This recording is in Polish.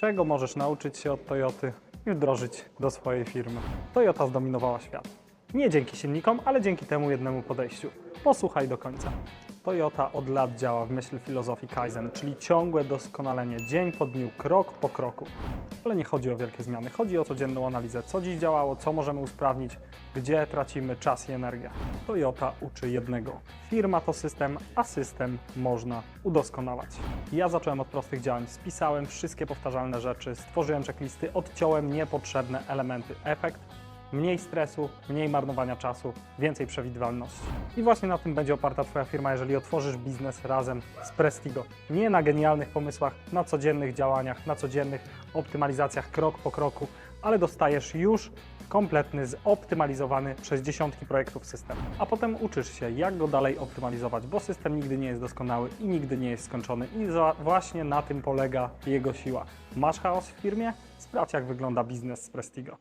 czego możesz nauczyć się od Toyoty i wdrożyć do swojej firmy. Toyota zdominowała świat. Nie dzięki silnikom, ale dzięki temu jednemu podejściu. Posłuchaj do końca. Toyota od lat działa w myśl filozofii Kaizen, czyli ciągłe doskonalenie dzień po dniu, krok po kroku. Ale nie chodzi o wielkie zmiany, chodzi o codzienną analizę, co dziś działało, co możemy usprawnić, gdzie tracimy czas i energię. Toyota uczy jednego. Firma to system, a system można udoskonalać. Ja zacząłem od prostych działań, spisałem wszystkie powtarzalne rzeczy, stworzyłem checklisty, odciąłem niepotrzebne elementy. Efekt Mniej stresu, mniej marnowania czasu, więcej przewidywalności. I właśnie na tym będzie oparta Twoja firma, jeżeli otworzysz biznes razem z Prestigo. Nie na genialnych pomysłach, na codziennych działaniach, na codziennych optymalizacjach krok po kroku, ale dostajesz już kompletny, zoptymalizowany przez dziesiątki projektów system. A potem uczysz się, jak go dalej optymalizować, bo system nigdy nie jest doskonały i nigdy nie jest skończony. I właśnie na tym polega jego siła. Masz chaos w firmie? Sprawdź, jak wygląda biznes z Prestigo.